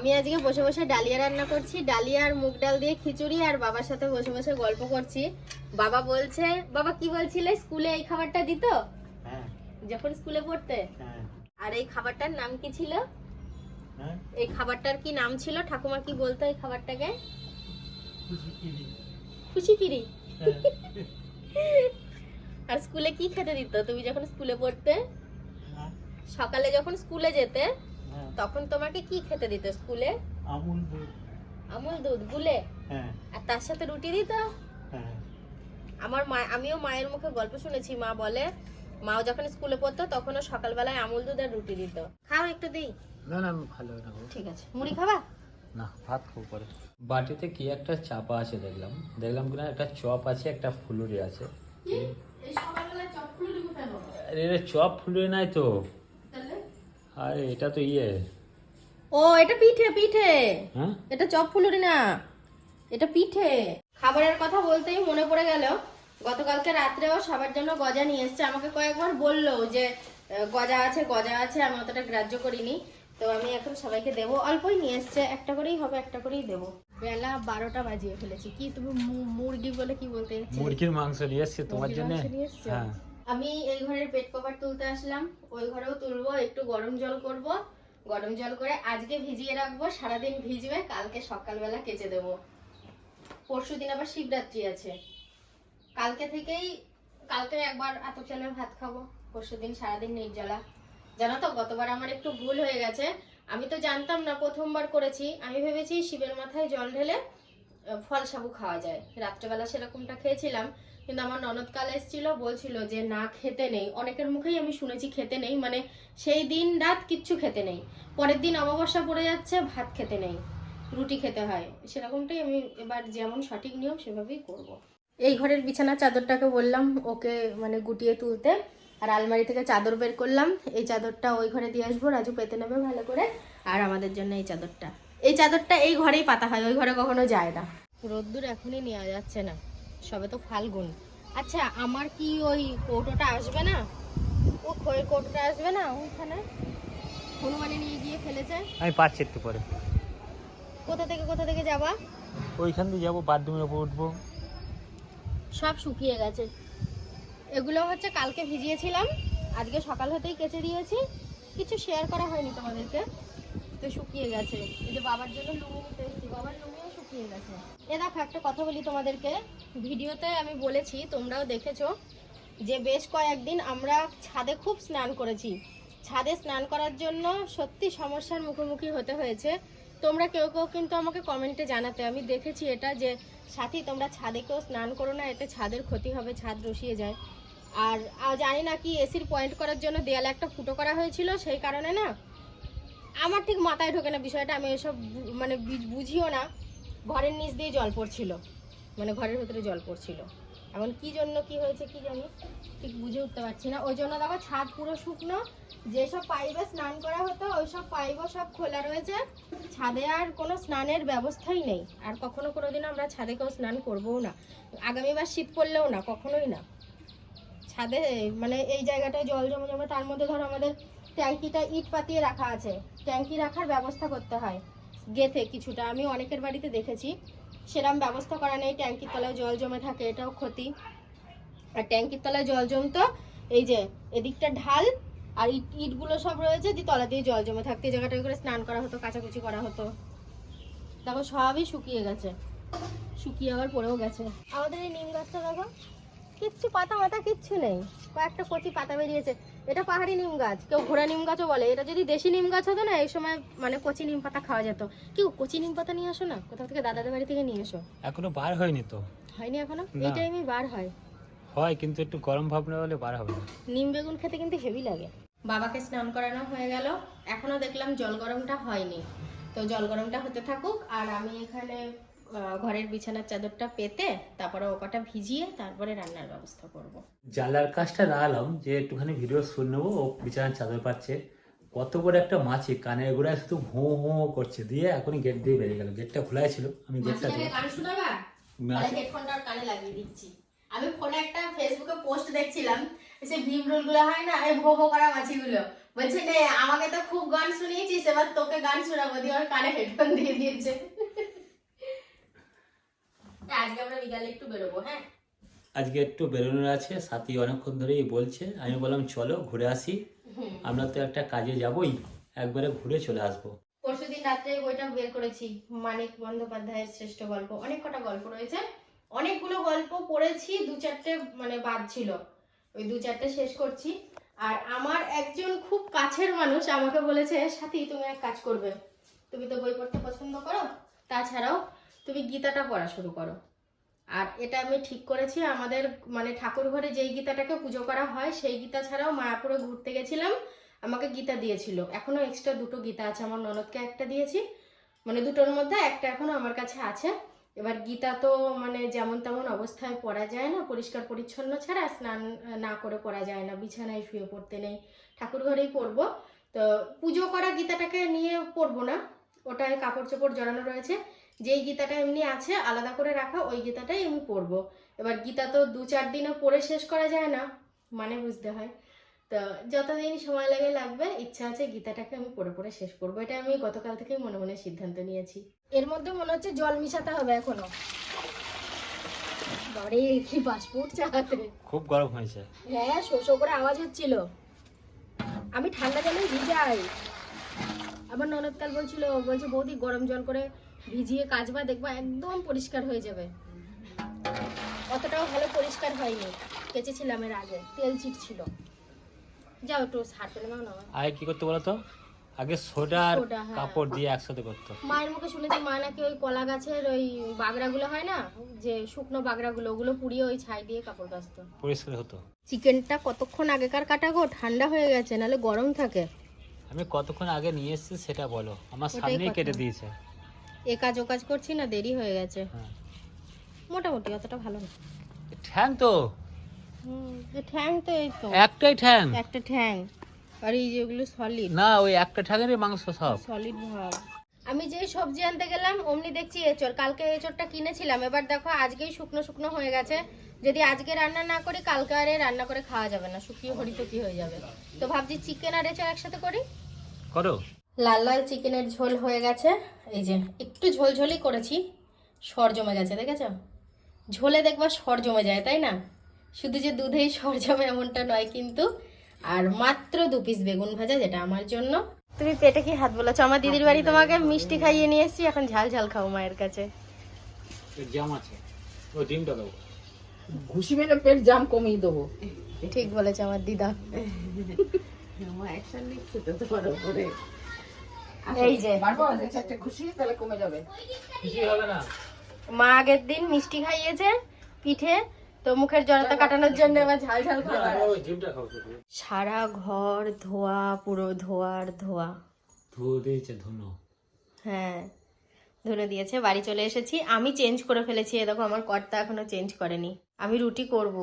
আমি আজকে বসে বসে ডালিয়া রান্না করছি। ডালিয়া আর মুগ ডাল দিয়ে খিচুড়ি আর বাবার সাথে বসে বসে গল্প করছি। বাবা বলছে বাবা কি বলছিলে? স্কুলে এই খাবারটা দিত? হ্যাঁ। যখন স্কুলে পড়তে? হ্যাঁ। আর এই খাবারটার নাম কি ছিল? হ্যাঁ। এই খাবারটার কি নাম ছিল? ঠাকুমা কি বলতো এই খাবারটাকে? খুশি হ্যাঁ আর স্কুলে কি খেতে দিত? তুমি যখন স্কুলে পড়তে? সকালে যখন স্কুলে যেতে তখন তোমাকে কি খেতে দিত স্কুলে? আমুল দুধ। আমুল দুধ গুলে? হ্যাঁ। আর তার সাথে রুটি দিত? হ্যাঁ। আমার মা আমিও মায়ের মুখে গল্প শুনেছি মা বলে মাও যখন স্কুলে পড়তো তখনও সকালবেলায় আমুল দুধ আর রুটি দিত। খাও একটু দিই না না আমি ভালো না ঠিক আছে। মুড়ি খাবা? না ভাত খাব পরে। বাটিতে কি একটা চাপা আছে দেখলাম। দেখলাম কিনা একটা চপ আছে একটা ফুলুরি আছে। এই সকালবেলা চপগুলো দিব কেন আরে চপ ফুলুরি নাই তো। আরে এটা তো ইয়ে। ও এটা পিঠে পিঠে। হ্যাঁ? এটা চপ ফুলুরি না। এটা পিঠে। খাবারের কথা বলতেই মনে পড়ে গেল। গতকালকে রাত্রেও সবার জন্য গজা নিয়ে এসছে। আমাকে কয়েকবার বলল যে গজা আছে গজা আছে আমি অতটা গ্রাহ্য করিনি। তো আমি এখন সবাইকে দেবো। অল্পই নিয়ে এসছে। একটা করেই হবে একটা করেই দেবো। বেলা বারোটা বাজিয়ে ফেলেছি। কি তুমি মুরগি বলে কি বলতে মুরগির মাংস নিয়ে এসছি তোমার জন্য? হ্যাঁ। আমি এই ঘরের পেট কভার তুলতে আসলাম। ওই ঘরেও তুলবো, একটু গরম জল করব। গরম জল করে আজকে ভিজিয়ে রাখব, সারাদিন ভিজবে, কালকে সকালবেলা কেচে দেব। পরশু দিন আবার শিবরাত্রি আছে। কালকে থেকেই, কালকে একবার আতপ চালের ভাত খাব। পরশু দিন সারাদিন নির্জলা জানো তো, গতবার আমার একটু ভুল হয়ে গেছে। আমি তো জানতাম না প্রথমবার করেছি। আমি ভেবেছি শিবের মাথায় জল ঢেলে ফল সাবু খাওয়া যায়। রাত্রেবেলা সেরকমটা খেয়েছিলাম। কিন্তু আমার ননদ কাল এসেছিল, বলছিল যে, না, খেতে নেই। অনেকের মুখেই আমি শুনেছি খেতে নেই মানে সেই দিন রাত কিচ্ছু খেতে নেই। পরের দিন অমাবস্যা পড়ে যাচ্ছে, ভাত খেতে নেই, রুটি খেতে হয়। সেরকমটাই আমি এবার যেমন সঠিক নিয়ম সেভাবেই করব। এই ঘরের বিছানা চাদরটাকে বললাম, ওকে মানে গুটিয়ে তুলতে, আর আলমারি থেকে চাদর বের করলাম। এই চাদরটা ওই ঘরে দিয়ে আসব, রাজু পেতে নেবে ভালো করে, আর আমাদের জন্য এই চাদরটা। এই চাদরটা এই ঘরেই পাতা হয়, ওই ঘরে কখনো যায় না। রোদ্দুর এখনই নেওয়া যাচ্ছে না। সবে তো ফাল্গুন। আচ্ছা আমার কি ওই কৌটোটা আসবে না? ও খয়ের কৌটোটা আসবে না ওখানে? হনুমানে নিয়ে গিয়ে ফেলেছে? আমি পাচ্ছি একটু পরে। কোথা থেকে কোথা থেকে যাবা? ওইখান দিয়ে যাব বাথরুমের উপর উঠবো। সব শুকিয়ে গেছে। এগুলো হচ্ছে কালকে ভিজিয়েছিলাম। আজকে সকাল হতেই কেচে দিয়েছি। কিছু শেয়ার করা হয়নি তোমাদেরকে। তো শুকিয়ে গেছে। এই যে বাবার জন্য লুঙ্গি বাবার লুঙ্গিও এ দেখো, একটা কথা বলি তোমাদেরকে। ভিডিওতে আমি বলেছি, তোমরাও দেখেছ যে বেশ কয়েকদিন আমরা ছাদে খুব স্নান করেছি। ছাদে স্নান করার জন্য সত্যি সমস্যার মুখোমুখি হতে হয়েছে। তোমরা কেউ কেউ কিন্তু আমাকে কমেন্টে জানাতে। আমি দেখেছি এটা যে, সাথী, তোমরা ছাদে কেউ স্নান করো না, এতে ছাদের ক্ষতি হবে, ছাদ রসিয়ে যায়। আর জানি না কি এসির পয়েন্ট করার জন্য দেয়ালে একটা ফুটো করা হয়েছিল, সেই কারণে না, আমার ঠিক মাথায় ঢোকে না বিষয়টা, আমি এসব মানে বুঝিও না। ঘরের নিচ দিয়ে জল পড়ছিল। মানে ঘরের ভেতরে জল পড়ছিল। এখন কি জন্য, কি হয়েছে কি জানি? ঠিক বুঝে উঠতে পারছি না। ওই জন্য দেখো ছাদ পুরো শুকনো। যেসব পাইপে স্নান করা হতো, ওই সব পাইপও সব খোলা রয়েছে। ছাদে আর কোনো স্নানের ব্যবস্থাই নেই। আর কখনো কোনোদিন আমরা ছাদে কেউ স্নান করবও না। আগামীবার শীত পড়লেও না, কখনোই না। ছাদে মানে এই জায়গাটায় জল জমে জমে, তার মধ্যে ধরো আমাদের ট্যাঙ্কিটা ইট পাতিয়ে রাখা আছে। ট্যাঙ্কি রাখার ব্যবস্থা করতে হয়। গেথে কিছুটা। আমি অনেকের বাড়িতে দেখেছি সেরকম ব্যবস্থা করা নেই, ট্যাঙ্কির তলায় জল জমে থাকে, এটাও ক্ষতি। আর ট্যাঙ্কির তলায় জল জমতো, এই যে, এদিকটা ঢাল, আর ইট, ইটগুলো সব রয়েছে, দিয়ে তলা দিয়ে জল জমে থাকতে, এই জায়গাটায় করে স্নান করা হতো, কাচাকুচি করা হতো। দেখো, সবই শুকিয়ে গেছে। শুকিয়ে আবার পড়েও গেছে। আমাদের এই নিম গাছটা দেখো, কিচ্ছু পাতা মাতা কিচ্ছু নেই। কয়েকটা কচি পাতা বেরিয়েছে। এটা পাহাড়ি নিম গাছ। কেউ ঘোড়া নিম গাছও বলে। এটা যদি দেশি নিম গাছ হতো না এই সময় মানে কচি নিম পাতা খাওয়া যেত। কেউ কচি নিম পাতা নিয়ে আসো না কোথাও থেকে দাদাদের বাড়ি থেকে নিয়ে এসো। এখনও বার হয়নি তো? হয়নি এখনও? এই টাইমে বার হয়। হয় কিন্তু একটু গরম ভাব না হলে বার হবে না। নিম বেগুন খেতে কিন্তু হেভি লাগে। বাবাকে স্নান করানো হয়ে গেল। এখনও দেখলাম জল গরমটা হয়নি। তো জল গরমটা হতে থাকুক আর আমি এখানে ঘরের বিছানার চাদরটা পেতে তারপরে ওকাটা ভিজিয়ে তারপরে রান্নার ব্যবস্থা করব। জানলার কাজটা লাগালাম যে একটুখানি ভিডিও শুন নেব ও বিছানার চাদর পাচ্ছে। কত বড় একটা মাছি কানের গোড়ায় শুধু হো হো করছে দিয়ে এখনই গেট দিয়ে বেরিয়ে গেল। গেটটা খোলাই ছিল আমি গেটটা হেডফোনটা কানে লাগিয়ে দিচ্ছি। আমি ফোনে একটা ফেসবুকে পোস্ট দেখছিলাম সে ভীম রোলগুলো হয় না এই ভো ভো করা মাছিগুলো। বলছে নে আমাকে তো খুব গান শুনিয়েছিস এবার তোকে গান শোনাবো দিয়ে ওর কানে হেডফোন দিয়ে দিয়েছে। আজকে আমরা বিকালে একটু বেরোবো হ্যাঁ? আজকে একটু বেরোনোর আছে সাথী অনেকক্ষণ ধরেই বলছে। আমি বললাম চলো ঘুরে আসি। আমরা তো একটা কাজে যাবই একবারে ঘুরে চলে আসব। পরশুদিন রাত্রে বইটা বের করেছি মানিক বন্দ্যোপাধ্যায়ের শ্রেষ্ঠ গল্প। অনেক কটা গল্প রয়েছে। অনেকগুলো গল্প পড়েছি দু চারটে মানে বাদ ছিল। ওই দু চারটে শেষ করছি। আর আমার একজন খুব কাছের মানুষ আমাকে বলেছে সাথী তুমি এক কাজ করবে। তুমি তো বই পড়তে পছন্দ করো। তাছাড়াও তুমি গীতাটা পড়া শুরু করো। আর এটা আমি ঠিক করেছি, আমাদের মানে ঠাকুর ঘরে যেই গীতাটাকে পুজো করা হয়, সেই গীতা ছাড়াও মায়াপুরে ঘুরতে গেছিলাম, আমাকে গীতা দিয়েছিল। এখনও এক্সট্রা দুটো গীতা আছে, আমার ননদকে একটা দিয়েছি। মানে দুটোর মধ্যে একটা এখনও আমার কাছে আছে। এবার গীতা তো মানে যেমন তেমন অবস্থায় পড়া যায় না, পরিষ্কার পরিচ্ছন্ন ছাড়া স্নান না করে পড়া যায় না, বিছানায় শুয়ে পড়তে নেই। ঠাকুর ঘরেই পড়ব। তো পুজো করা গীতাটাকে নিয়ে পড়ব না, ওটায় কাপড় চোপড় জড়ানো রয়েছে। যেই গীতাটা এমনি আছে আলাদা করে রাখা ওই গীতাটাই আমি পড়ব। এবার গীতা তো দু চার দিনও পড়ে শেষ করা যায় না মানে বুঝতে হয়। তো যতদিন সময় লাগে লাগবে ইচ্ছা আছে গীতাটাকে আমি পড়ে পড়ে শেষ করব। এটা আমি গতকাল থেকেই মনে মনে সিদ্ধান্ত নিয়েছি। এর মধ্যে মনে হচ্ছে জল মিশাতে হবে এখনও। বাড়ি কি বাষ্প উঠছে হাতে খুব গরম হয়েছে। হ্যাঁ করে আওয়াজ হচ্ছিল। আমি ঠান্ডা জলে ভিজাই। আমার ননদকাল বলছিল বলছে বৌদি গরম জল করে ভিজিয়ে কাচবা দেখবা একদম পরিষ্কার হয়ে যাবে। অতটাও ভালো পরিষ্কার হয়নি। কেচেছিলাম এর আগে তেল ছিটছিল। যাও একটু সার পেলে নাও না। আগে কি করতে বলো তো আগে সোডা আর হ্যাঁ। কাপড় দিয়ে একসাথে করতো। মায়ের মুখে শুনেছি মা নাকি ওই কলা গাছের ওই বাগড়াগুলো হয় না? যে শুকনো বাগড়াগুলো ওগুলো পুড়িয়ে ওই ছাই দিয়ে কাপড় কাচতো। পরিষ্কার হতো। চিকেনটা কতক্ষণ আগেকার কাটা গো ঠান্ডা হয়ে গেছে নাহলে গরম থাকে। আমি কতক্ষণ আগে নিয়ে এসেছি সেটা বলো। আমার সামনেই কেটে দিয়েছে। এ কাজ ও কাজ করছি না দেরি হয়ে গেছে। হ্যাঁ। মোটামুটি অতটা ভালো না। ঠ্যাং তো। হুম ঠ্যাং তো এই তো। একটাই ঠ্যাং। একটা ঠ্যাং। আর এই যেগুলো সলিড না ওই একটা ঠ্যাঙেরই মাংস সব। সলিড ভাব। আমি যে সবজি আনতে গেলাম অমনি দেখছি এচড়। কালকে এচড়টা কিনেছিলাম। এবার দেখো আজকেই শুকনো শুকনো হয়ে গেছে। যদি আজকে রান্না না করি কালকে আরে রান্না করে খাওয়া যাবে না। শুকিয়ে হরি হরিতকি হয়ে যাবে। তো ভাবছি চিকেন আর এচড় একসাথে করি। করো। লাল লাল চিকেনের ঝোল হয়ে গেছে। এই যে একটু ঝোলঝোলই করেছি সর জমে গেছে দেখেছ? ঝোলে দেখবা সর জমে যায় তাই না? শুধু যে দুধেই সর জমে এমনটা নয় কিন্তু আর মাত্র দু পিস বেগুন ভাজা যেটা আমার জন্য। তুমি পেটে কি হাত বলেছ আমার দিদির বাড়ি তোমাকে মিষ্টি খাইয়ে নিয়ে এসেছি এখন ঝাল ঝাল খাও মায়ের কাছে। জাম আছে। ও ডিমটা দেবো। ঘুষি মেরে পেট জাম কমিয়ে দেবো। ঠিক বলেছে আমার দিদা। অ্যাকশন নিচ্ছে তো তোমার উপরে। এই যে। পারব একটা খুশি তাহলে কমে যাবে। কিছু হবে না। মা আগের দিন মিষ্টি খাইয়েছে পিঠে তো মুখের জড়তা কাটানোর জন্য এবার ঝাল ঝাল খাবার সারা ঘর ধোয়া পুরো ধোয়ার ধোয়া। ধুয়ে দিয়েছে ধুনো। হ্যাঁ ধুনে দিয়েছে বাড়ি চলে এসেছি। আমি চেঞ্জ করে ফেলেছি এ দেখো আমার কর্তা এখনও চেঞ্জ করেনি। আমি রুটি করব।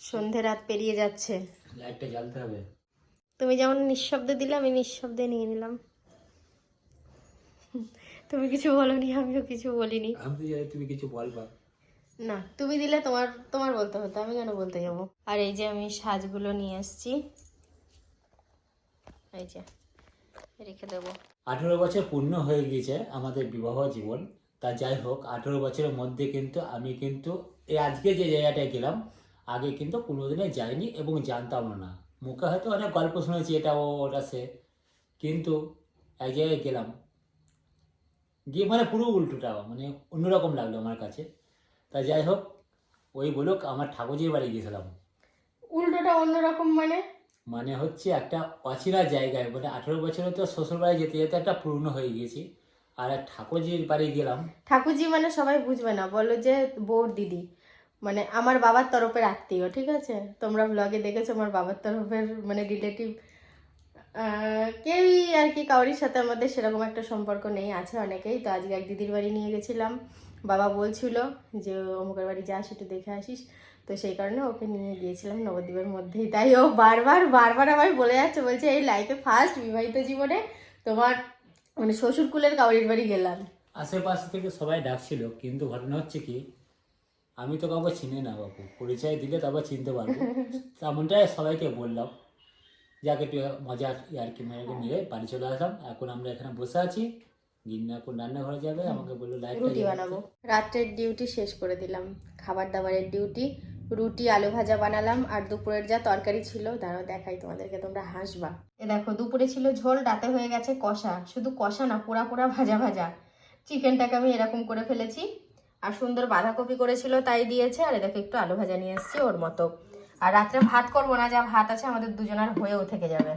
সন্ধে রাত পেরিয়ে যাচ্ছে। লাইটটা জ্বালতে হবে। তুমি যেমন নিঃশব্দে দিলে আমি নিঃশব্দে নিয়ে নিলাম। তুমি কিছু বলনি আমিও কিছু বলিনি। আমি তো জানি তুমি কিছু বলবা। না তুমি দিলে তোমার তোমার বলতে হতো আমি কেন বলতে যাব? আর এই যে আমি সাজগুলো নিয়ে এসেছি এই যে রেখে দেবো। আঠেরো বছর পূর্ণ হয়ে গিয়েছে আমাদের বিবাহ জীবন। তা যাই হোক আঠেরো বছরের মধ্যে কিন্তু আমি কিন্তু এই আজকে যে জায়গাটায় গেলাম আগে কিন্তু কোনোদিনে যাইনি এবং জানতামও না। মুখে হয়তো অনেক গল্প শুনেছি এটা ও ওটা সে কিন্তু এক জায়গায় গেলাম। গিয়ে মানে পুরো উল্টোটা মানে অন্যরকম লাগল আমার কাছে। তা যাই হোক ওই বলুক আমার ঠাকুরজির বাড়ি গিয়েছিলাম উল্টোটা অন্যরকম মানে? মানে হচ্ছে একটা অচেনা জায়গায় মানে আঠেরো বছরে তো শ্বশুর বাড়ি যেতে যেতে একটা পুরনো হয়ে গেছি আর ঠাকুরজির বাড়ি গেলাম। ঠাকুরজি মানে সবাই বুঝবে না বলো যে বউর দিদি। মানে আমার বাবার তরফের আত্মীয়, ঠিক আছে? তোমরা ব্লগে দেখেছ আমার বাবার তরফের মানে রিলেটিভ কেউই আর কি কাউরির সাথে আমাদের সেরকম একটা সম্পর্ক নেই, আছে অনেকেই। তো আজকে এক দিদির বাড়ি নিয়ে গেছিলাম। বাবা বলছিল যে, অমুকের বাড়ি যাস, একটু দেখে আসিস। তো সেই কারণে ওকে নিয়ে গিয়েছিলাম নবদ্বীপের মধ্যেই। তাই ও বারবার বারবার আমায় বলে যাচ্ছে, বলছে, এই লাইফে ফার্স্ট বিবাহিত জীবনে তোমার মানে শ্বশুর কুলের কাউরির বাড়ি গেলাম। আশেপাশে থেকে সবাই ডাকছিল, কিন্তু ঘটনা হচ্ছে কি আমি তো কাউকে চিনি না বাবু পরিচয় দিলে তারপর চিনতে পারব। তেমনটাই সবাইকে বললাম। যাকে একটু মজা আর কি মেরে নিয়ে বাড়ি চলে আসলাম। এখন আমরা এখানে বসে আছি। গিন্না এখন রান্নাঘরে যাবে আমাকে বলল লাইট রুটি বানাবো। রাত্রের ডিউটি শেষ করে দিলাম। খাবার দাবারের ডিউটি রুটি আলু ভাজা বানালাম আর দুপুরের যা তরকারি ছিল দাঁড়াও দেখাই তোমাদেরকে তোমরা হাসবা। এ দেখো দুপুরে ছিল ঝোল রাতে হয়ে গেছে কষা। শুধু কষা না পোড়া পোড়া ভাজা ভাজা। চিকেনটাকে আমি এরকম করে ফেলেছি। আর সুন্দর বাঁধাকপি করেছিল, তাই দিয়েছে। আর এ দেখো, একটু আলু ভাজা নিয়ে এসেছি ওর মতো। আর রাত্রে ভাত করব না, যা ভাত আছে আমাদের দুজনের হয়েও থেকে যাবে।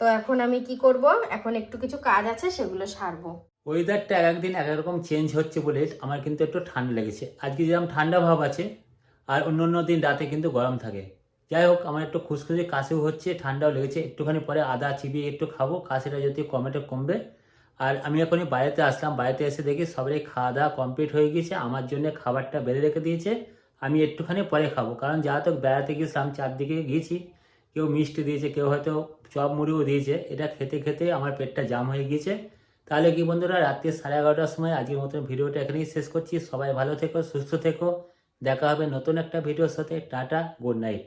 তো এখন আমি কি করব? এখন একটু কিছু কাজ আছে, সেগুলো সারবো। ওয়েদারটা এক একদিন এক এক রকম চেঞ্জ হচ্ছে বলে আমার কিন্তু একটু ঠান্ডা লেগেছে। আজকে যেরকম ঠান্ডা ভাব আছে, আর অন্য অন্য দিন রাতে কিন্তু গরম থাকে। যাই হোক, আমার একটু খুশখুশি, কাশিও হচ্ছে, ঠান্ডাও লেগেছে। একটুখানি পরে আদা, চিবিয়ে একটু খাব। কাশিটা যদি কমেটা কমবে আর আমি এখনই বাড়িতে আসলাম। বাড়িতে এসে দেখি সবারই খাওয়া দাওয়া কমপ্লিট হয়ে গিয়েছে। আমার জন্য খাবারটা বেড়ে রেখে দিয়েছে। আমি একটুখানি পরে খাব। কারণ যা তো বেড়াতে গিয়েছিলাম, চারদিকে গিয়েছি। কেউ মিষ্টি দিয়েছে, কেউ হয়তো চপ মুড়িও দিয়েছে। এটা খেতে খেতে আমার পেটটা জাম হয়ে গিয়েছে। তাহলে কি বন্ধুরা, রাত্রি সাড়ে এগারোটার সময় আজকের মতন ভিডিওটা এখানেই শেষ করছি। সবাই ভালো থেকো, সুস্থ থেকো। দেখা হবে নতুন একটা ভিডিওর সাথে। Tata good night